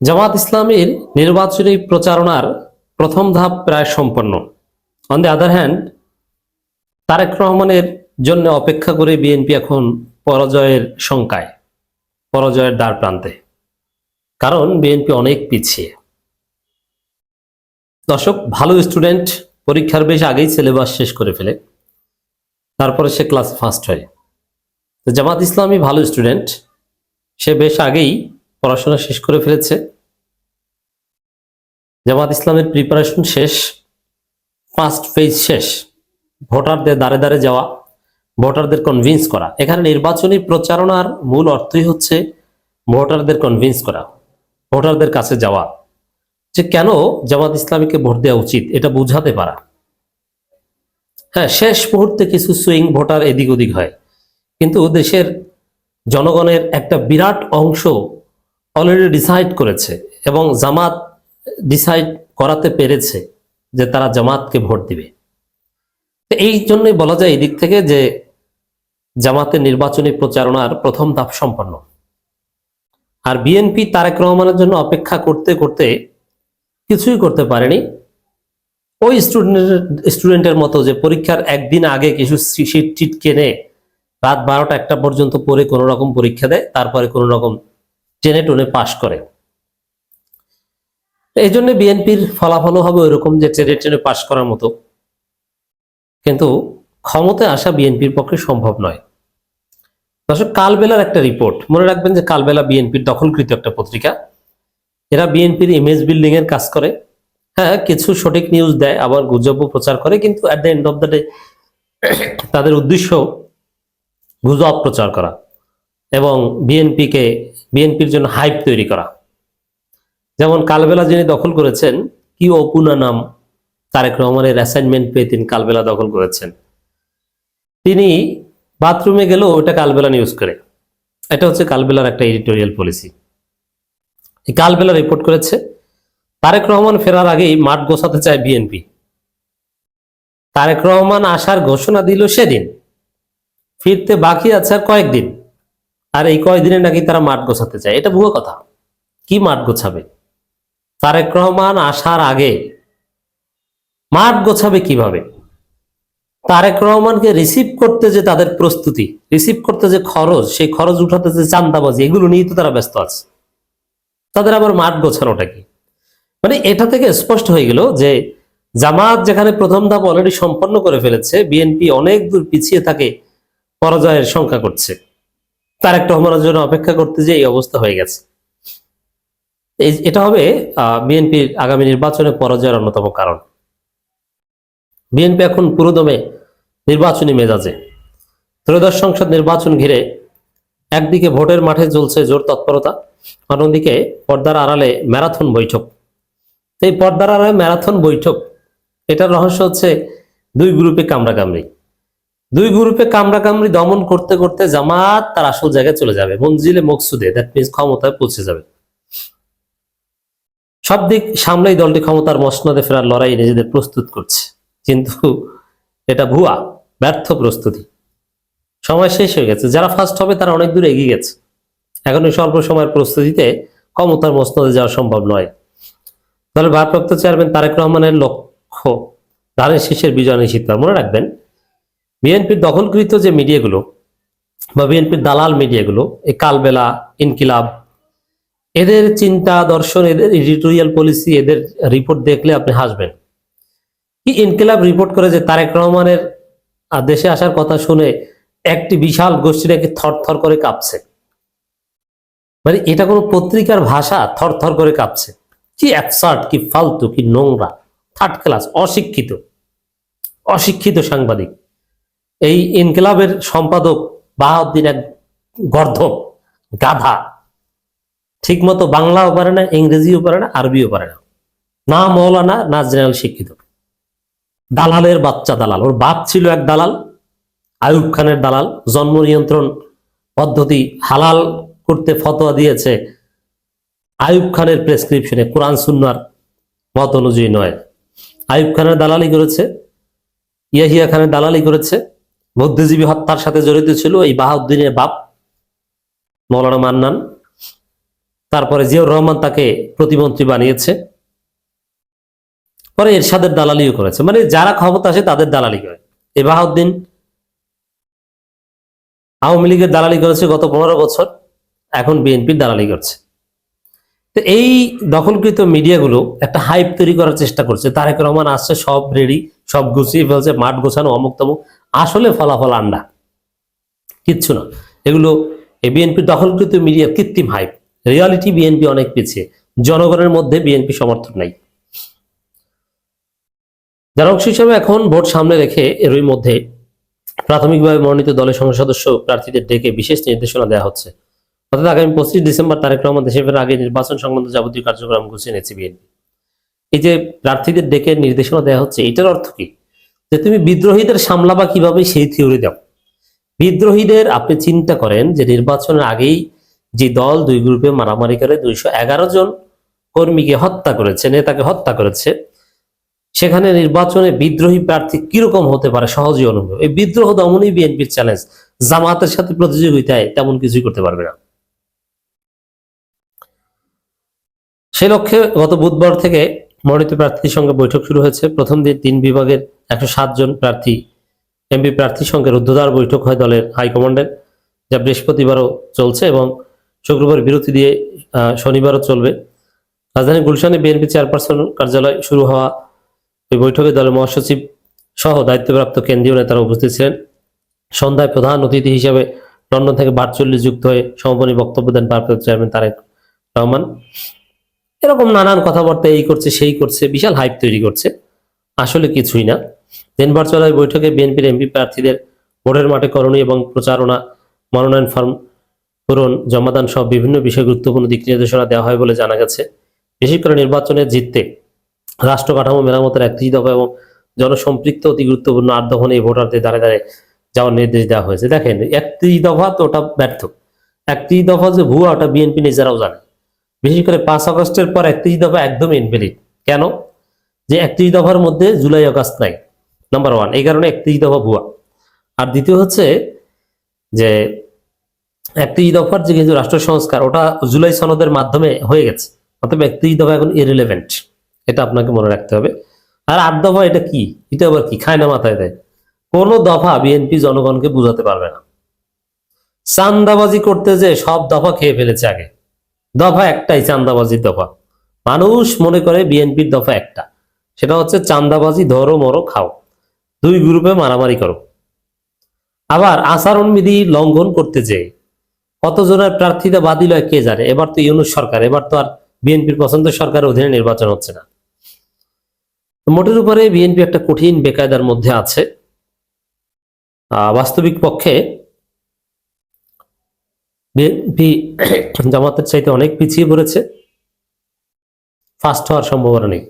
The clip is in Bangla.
জামাত ইসলামের নির্বাচনী প্রচারণার প্রথম ধাপ প্রায় সম্পন্ন। On the other hand Tarique রহমানের জন্য অপেক্ষা করে বিএনপি এখন পরাজয়ের শঙ্কায়, পরাজয়ের দ্বার প্রান্তে। কারণ বিএনপি অনেক পিছিয়ে। দর্শক, ভালো স্টুডেন্ট পরীক্ষার বেশ আগেই সিলেবাস শেষ করে ফেলে। তারপরে সে ক্লাস ফার্স্ট হয়। জামাত ইসলামী ভালো স্টুডেন্ট, সে বেশ আগেই পড়াশোনা শেষ করে ফেলেছে। জামাত ইসলামের প্রিপারেশন শেষ ফার্স্ট ফেজ শেষ। ভোটারদের দ্বারে দ্বারে যাওয়া, ভোটারদের কনভিন্স করা। এখানে নির্বাচনী প্রচারণার মূল অর্থই হচ্ছে ভোটারদের কনভিন্স করা, ভোটারদের কাছে যাওয়া। যে কেন জামাত ইসলামীকে ভোট দেওয়া উচিত, এটা বুঝাতে পারা। হ্যাঁ শেষ মুহূর্তে কিছু সুইং ভোটার এদিক ওদিক হয়। কিন্তু দেশের জনগণের একটা বিরাট অংশ অলরেডি ডিসাইড করেছে এবং জামাত ডিসাইড করাতে পেরেছে যে তারা জামাতকে ভোট দিবে। তো এই জন্যই বলা যায় এই দিক থেকে যে জামাতের নির্বাচনী প্রচারণার প্রথম ধাপ সম্পন্ন। আর বিএনপি তারেক রহমানের জন্য অপেক্ষা করতে করতে কিছুই করতে পারেনি। ওই স্টুডেন্টের স্টুডেন্টের মতো যে পরীক্ষার একদিন আগে কিছু সিট টিট কেনে রাত বারোটা একটা পর্যন্ত পড়ে কোনো রকম পরীক্ষা দেয়, তারপরে কোনো রকম টেনে টোনে পাশ করে। এই জন্য বিএনপির ফলাফলও হবে ওইরকম যে টেনে টেনে পাশ করার মতো। কিন্তু ক্ষমতায় আসা বিএনপির পক্ষে সম্ভব নয়। দর্শক, কালবেলার একটা রিপোর্ট। মনে রাখবেন যে কালবেলা বিএনপির দখলকৃত একটা পত্রিকা। এরা বিএনপির ইমেজ বিল্ডিং এর কাজ করে। হ্যাঁ কিছু সঠিক নিউজ দেয়, আবার গুজবও প্রচার করে, কিন্তু at the end of the day তাদের উদ্দেশ্য গুজব প্রচার করা। এবং বিএনপিকে বিএনপির জন্য হাইপ তৈরি করা। যেমন কালবেলা যিনি দখল করেছেন, কি অপুনা নাম তারেক রহমানের অ্যাসাইনমেন্ট পেয়ে তিনি কালবেলা দখল করেছেন। তিনি বাথরুমে গেলেও ওটা কালবেলা নিউজ করে। এটা হচ্ছে কালবেলার একটা এডিটোরিয়াল পলিসি এই কালবেলা রিপোর্ট করেছে, তারেক রহমান ফেরার আগেই মাঠ গোছাতে চায় বিএনপি। তারেক রহমান আসার ঘোষণা দিল সেদিন। ফিরতে বাকি আছে আর কয়েকদিন। আর এই কয়েকদিনে নাকি তারা মাঠ গোছাতে চায়? এটা ভুয়ো কথা। কি মাঠ গোছাবে? তারেক রহমান আসার আগে মাঠ গোছাবে কীভাবে? তারেক রহমানকে রিসিভ করতে যে তাদের প্রস্তুতি রিসিভ করতে যে খরচ, সেই খরচ উঠাতে যে চান্দাবাজি এগুলো নিয়ে তো তারা ব্যস্ত আছে। তাদের আবার মাঠ গোছানোটা কি? মানে এটা থেকে স্পষ্ট হয়ে গেল যে জামাত যেখানে প্রথম ধাপ অলরেডি সম্পন্ন করে ফেলেছে, বিএনপি অনেক দূর পিছিয়ে থাকে পরাজয়ের সংখ্যা করছে। তারেক রহমানের জন্য অপেক্ষা করতে যে এই অবস্থা হয়ে গেছে। এই এটা হবে বিএনপির আগামী নির্বাচনে পরাজয়ের অন্যতম কারণ। বিএনপি এখন পুরোদমে নির্বাচনী মেজাজে। ত্রয়োদশ সংসদ নির্বাচন ঘিরে একদিকে ভোটের মাঠে চলছে জোর তৎপরতা, অন্যদিকে পর্দার আড়ালে ম্যারাথন বৈঠক। এই পর্দার আড়ালে ম্যারাথন বৈঠক, এটার রহস্য হচ্ছে দুই গ্রুপে কামড়াকামড়ি। দুই গ্রুপে কামড়াকামড়ি দমন করতে করতে জামাত তার আসল জায়গায় চলে যাবে, মঞ্জিলে মকসুদে। দ্যাট মিনস ক্ষমতায় পৌঁছে যাবে। সব দিক সামনেই দলটি ক্ষমতার মসনদে ফেরার লড়াই নিজেদের প্রস্তুত করছে। কিন্তু এটা ভুয়া, ব্যর্থ প্রস্তুতি। সময় শেষ হয়ে গেছে। যারা ফার্স্ট হবে, তারা অনেক দূর এগিয়ে গেছে। এখন এই স্বল্প সময়ের প্রস্তুতিতে ক্ষমতার মসনদে যাওয়া সম্ভব নয়। দলের ভারপ্রাপ্ত চেয়ারম্যান তারেক রহমানের লক্ষ্য, ধানের শীর্ষের বিজয় নিশ্চিত মনে রাখবেন বিএনপির দখলকৃত যে মিডিয়াগুলো বা বিএনপির দালাল মিডিয়াগুলো, এই কালবেলা, ইনকিলাব, এদের চিন্তা দর্শন, এদের এডিটোরিয়াল পলিসি এদের রিপোর্ট দেখলে আপনি হাসবেন। কি ইনকিলাব রিপোর্ট করে যে তারেক রহমানের দেশে আসার কথা শুনে একটি বিশাল গোষ্ঠী নাকি থর থর করে কাঁপছে? মানে এটা কোনো পত্রিকার ভাষা থর থর করে কাঁপছে। কি অ্যাবসার্ট কি ফালতু, কি নোংরা থার্ড ক্লাস অশিক্ষিত অশিক্ষিত সাংবাদিক। এই ইনকিলাবের সম্পাদক বাহাউদ্দিন এক গর্ধব, গাধা। ঠিক মতো বাংলাও পারে না, ইংরেজিও পারে না, আরবিও পারে না। না মৌলানা, না জেনারেল শিক্ষিত। দালালের বাচ্চা দালাল। ওর বাপ ছিল এক দালাল, আয়ুব খানের দালাল। জন্ম নিয়ন্ত্রণ পদ্ধতি হালাল করতে ফতোয়া দিয়েছে আয়ুব খানের প্রেসক্রিপশনে, কোরআন, সুন্নার মত অনুযায়ী নয়। আয়ুব খানের দালালি করেছে, ইয়াহিয়া খানের দালালি করেছে বুদ্ধিজীবী হত্যার সাথে জড়িত ছিল এই বাহাউদ্দিনের বাপ, মৌলানা মান্নান। তারপরে জিয়াউর রহমান তাকে প্রতিমন্ত্রী বানিয়েছে। পরে এরশাদের দালালিও করেছে। মানে যারা ক্ষমতা আসে তাদের দালালি করে। এ বাহাউদ্দিন আওয়ামী লীগের দালালি করেছে গত পনেরো বছর। এখন বিএনপির দালালি করছে। তো এই দখলকৃত মিডিয়াগুলো একটা হাইপ তৈরি করার চেষ্টা করছে। তারেক রহমান আসছে সব রেডি, সব গুছিয়ে ফেলছে, মাঠ গোছানো অমুক তমুক আসলে ফলাফল আন্ডা। কিচ্ছু না। এগুলো বিএনপির দখলকৃত মিডিয়ার কৃত্রিম হাইপ। রিয়ালিটি বিএনপি অনেক পিছিয়ে জনগণের মধ্যে বিএনপি সমর্থন নাই। যারা অংশ হিসাবে এখন ভোট সামনে রেখে এরই মধ্যে প্রাথমিকভাবে মনোনীত দলের সংসদ সদস্য প্রার্থীদের ডেকে বিশেষ নির্দেশনা দেওয়া হচ্ছে। অর্থাৎ আগামী পঁচিশ ডিসেম্বর তারেক রহমান দেশে ফেরার আগে নির্বাচন সংক্রান্ত যাবতীয় কার্যক্রম গুছিয়ে নিয়েছে বিএনপি। এই যে প্রার্থীদের ডেকে নির্দেশনা দেওয়া হচ্ছে, এটার অর্থ কি? যে তুমি বিদ্রোহীদের সামলাবা কীভাবে সেই থিওরি দাও। বিদ্রোহীদের আপনি চিন্তা করেন যে নির্বাচনের আগেই যে দল দুই গ্রুপে মারামারি করে দুইশো এগারো জন কর্মীকে হত্যা করেছে, নেতাকে হত্যা করেছে, সেখানে নির্বাচনে বিদ্রোহী প্রার্থী কীরকম হতে পারে সহজেই অনুভব। এই বিদ্রোহ দমনই বিএনপির চ্যালেঞ্জ জামাতের সাথে প্রতিযোগিতায় তেমন কিছুই করতে পারবে না। সে লক্ষ্যে গত বুধবার থেকে মনোনীত প্রার্থীর সঙ্গে বৈঠক শুরু হয়েছে। প্রথম দিন তিন বিভাগের একশো সাত জন প্রার্থী, এমপি প্রার্থীর সঙ্গে রুদ্ধদ্বার বৈঠক হয় দলের হাইকমান্ডের যা বৃহস্পতিবারও চলছে এবং শুক্রবার বিরতি দিয়ে শনিবারও চলবে। রাজধানী গুলশানে বিএনপি চেয়ারপারসন কার্যালয় শুরু হওয়া ওই বৈঠকে দলের মহাসচিব সহ দায়িত্বপ্রাপ্ত কেন্দ্রীয় নেতারা উপস্থিত ছিলেন। সন্ধ্যায় প্রধান অতিথি হিসেবে লন্ডন থেকে ভার্চুয়ালি যুক্ত হয়ে সমাপনী বক্তব্য দেন ভারপ্রাপ্ত চেয়ারম্যান তারেক রহমান। এরকম নানান কথাবার্তা, এই করছে, সেই করছে, বিশাল হাইপ তৈরি করছে। আসলে কিছুই না। দেন ভার্চুয়াল বৈঠকে বিএনপির এমপি প্রার্থীদের ভোটের মাঠে করণীয় এবং প্রচারণা, মনোনয়ন ফর্ম পূরণ, জমাদান সহ বিভিন্ন বিষয়ে গুরুত্বপূর্ণ দিক নির্দেশনা দেওয়া হয় বলে জানা গেছে। বিশেষ করে নির্বাচনে জিততে রাষ্ট্র কাঠামো মেরামতের একত্রিশ দফা এবং জনসম্পৃক্ত অতি গুরুত্বপূর্ণ আট দফা নিয়ে ভোটারদের দ্বারে দ্বারে যাওয়ার নির্দেশ দেওয়া হয়েছে। দেখেন একত্রিশ দফা তো ওটা ব্যর্থ। একত্রিশ দফা যে ভুয়া, ওটা বিএনপি নিজেরাও জানে। বিশেষ করে পাঁচ আগস্টের পর একত্রিশ দফা একদম ইনভ্যালিড কেন? যে একত্রিশ দফার মধ্যে জুলাই আগস্ট নাই। নাম্বার ওয়ান এই কারণে একত্রিশ দফা ভুয়া। আর দ্বিতীয় হচ্ছে যে একত্রিশ দফার যে কিন্তু রাষ্ট্র সংস্কার, ওটা জুলাই সনদের মাধ্যমে হয়ে গেছে। অতএব একত্রিশ দফা এখন ইরিলেভেন্ট এটা আপনাকে মনে রাখতে হবে। আর আট দফা এটা কি? এটা আবার কি? খায় না মাথায় দেয়। কোনো দফা বিএনপি জনগণকে বুঝাতে পারবে না। চান্দাবাজি করতে যে সব দফা খেয়ে ফেলেছে আগে। দফা একটাই চান্দাবাজির দফা। মানুষ মনে করে বিএনপির দফা একটা। সেটা হচ্ছে চান্দাবাজি ধরো মরো, খাও। দুই গ্রুপে মারামারি করো। আবার আচরণবিধি লঙ্ঘন করতে যে কতজনের প্রার্থীতা বাতিল হয় কে জানে? এবার তো ইউনুস সরকার, এবার তো আর বিএনপির পছন্দ সরকারের অধীনে নির্বাচন হচ্ছে না। মোটের উপরে বিএনপি একটা কঠিন বেকায়দার মধ্যে আছে। বাস্তবিক পক্ষে বিএনপি জামাতের চাইতে অনেক পিছিয়ে পড়েছে। ফার্স্ট হওয়ার সম্ভাবনা নেই।